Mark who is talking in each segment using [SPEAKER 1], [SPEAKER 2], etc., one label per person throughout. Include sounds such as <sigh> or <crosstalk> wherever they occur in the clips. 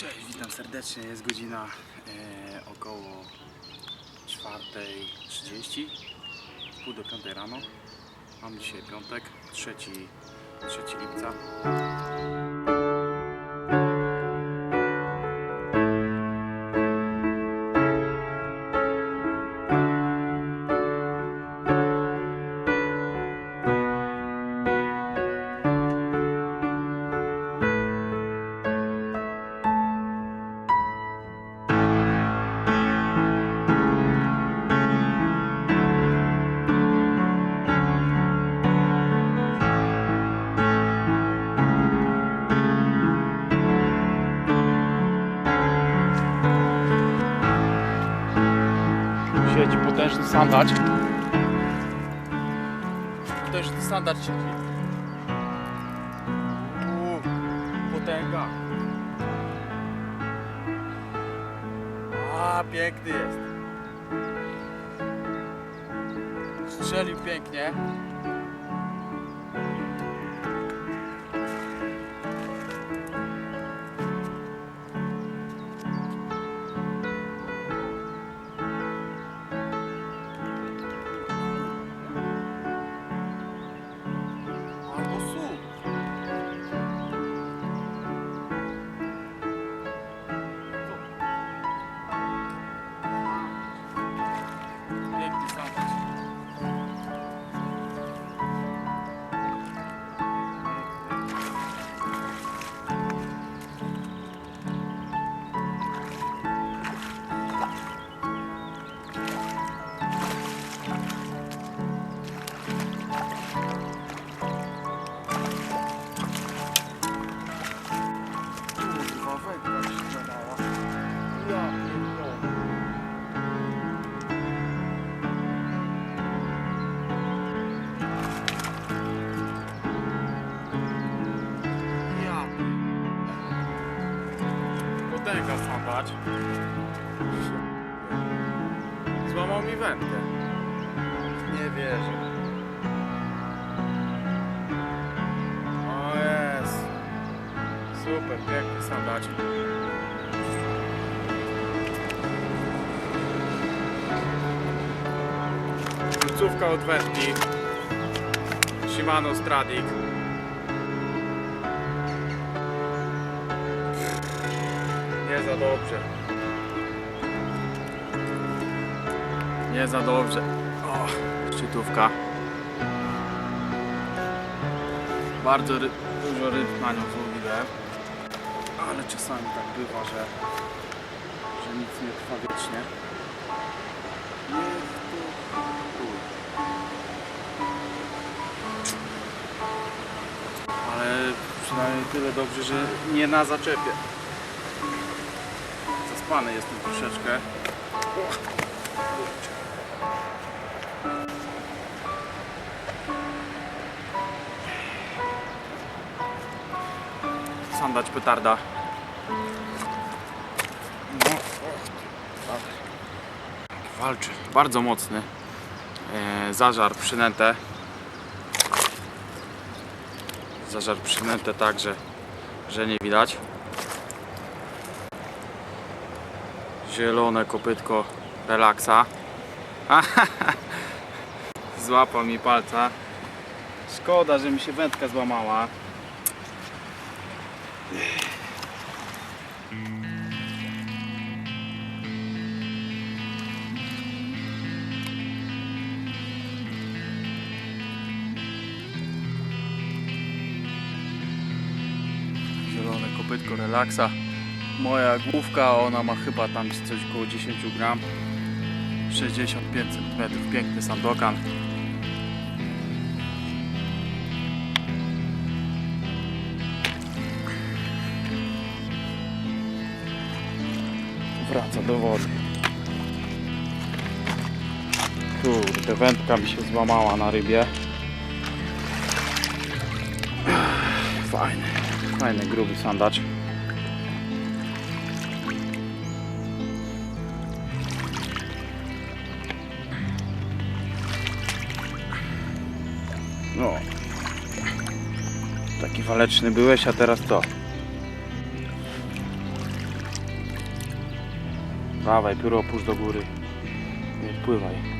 [SPEAKER 1] Cześć, witam serdecznie. Jest godzina e, około 4.30, pół do 5 rano. Mam dzisiaj piątek, 3, 3 lipca. Potężny sandacz. Potężny sandacz siedzi. Uuu, potęga. A, piękny jest. Strzelił pięknie. Potęga sambać. Złamał mi wędkę. Nie wierzę. O jest. Super, piękny sandacz. Końcówka od wędki. Shimano Stradic. Dobrze. Nie za dobrze. O, szczytówka. Bardzo ry- dużo ryb na nią złowiłem. Ale czasami tak bywa, że, że nic nie trwa wiecznie. Ale przynajmniej tyle dobrze, że nie na zaczepie. Zaspany jestem troszeczkę. Kurczę. Sandacz petarda. No, och, Walczy. Bardzo mocny. E, zażar przynętę. Zażar przynętę tak, że nie widać. Zielone kopytko relaksa. <laughs> Złapał mi palca. Szkoda, że mi się wędka złamała. zielone kopytko relaksa. Moja główka, ona ma chyba tam coś około 10 gram. 65 cm, piękny sandokan. Wraca do wody. Kurde, wędka mi się złamała na rybie. Fajny, fajny, gruby sandacz. waleczny byłeś, a teraz to. Dawaj, pióro opuść do góry. Nie pływaj.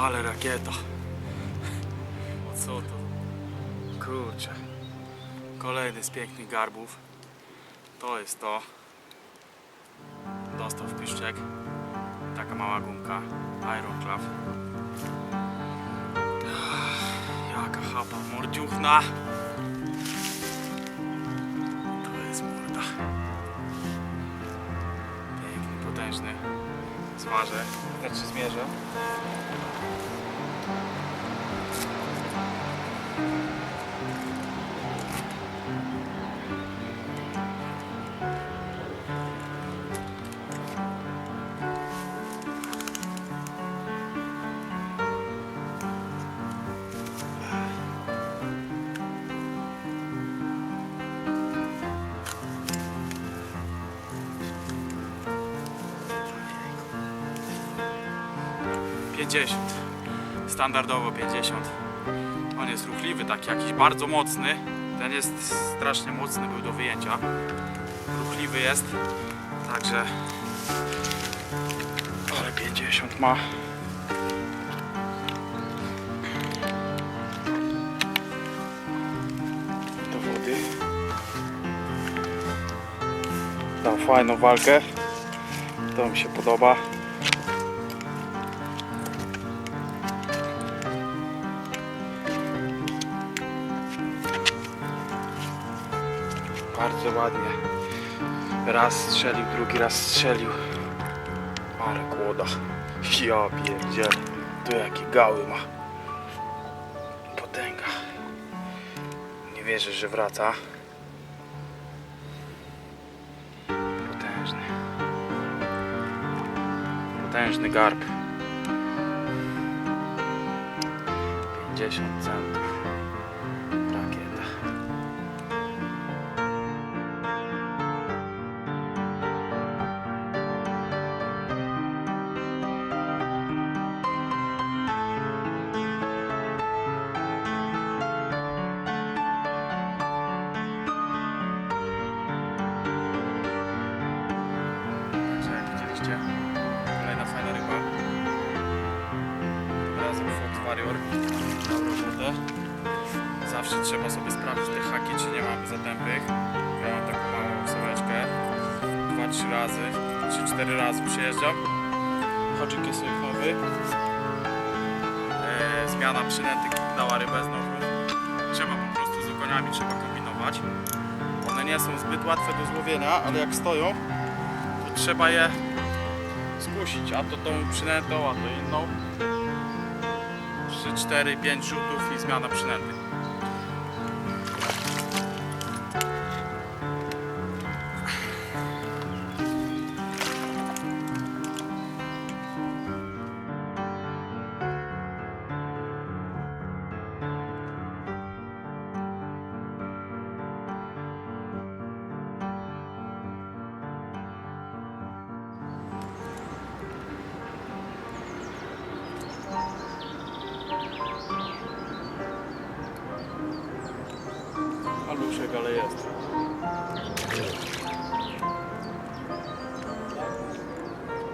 [SPEAKER 1] Ale rakieta. O co to? Kurczę. Kolejny z pięknych garbów. To jest to. Dostał w piszczek. Taka mała gumka. Aeroclaw. Jaka chapa mordziuchna. Zważę, znaczy zmierzę. 50. Standardowo 50. On jest ruchliwy, taki jakiś bardzo mocny. Ten jest strasznie mocny, był do wyjęcia. Ruchliwy jest, także. Ale 50 ma. Do wody. Dał fajną walkę. To mi się podoba. Bardzo ładnie. Raz strzelił, drugi raz strzelił. Ale kłoda. Ja pierdzielę. Tu jakie gały ma. Potęga. Nie wierzę, że wraca. Potężny. Potężny garb. 50 centów. Zawsze trzeba sobie sprawdzić te haki, czy nie mamy zatępych. Ja mam taką małą sołeczkę. Dwa, trzy razy, trzy, cztery razy przyjeżdżam. Haczyk jest nowy. E, zmiana przynęty dała rybę znowu. Trzeba po prostu z okoniami trzeba kombinować. One nie są zbyt łatwe do złowienia, ale jak stoją, to trzeba je skusić, a to tą przynętą, a to inną. 3, 4, 5 rzutów i zmiana przynęty.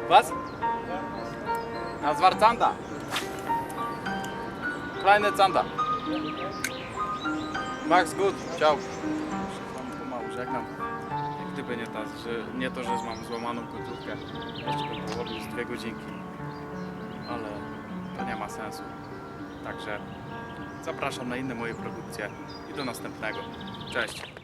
[SPEAKER 1] Was? Na Zwarcanda. Kleine Zanda. Max Good, ciao. Pomału żegnam. Jak gdyby nie, ta, że, nie to, że mam złamaną końcówkę, jeszcze bym położył z dwie godzinki. Ale to nie ma sensu. Także zapraszam na inne moje produkcje i do następnego. Cześć.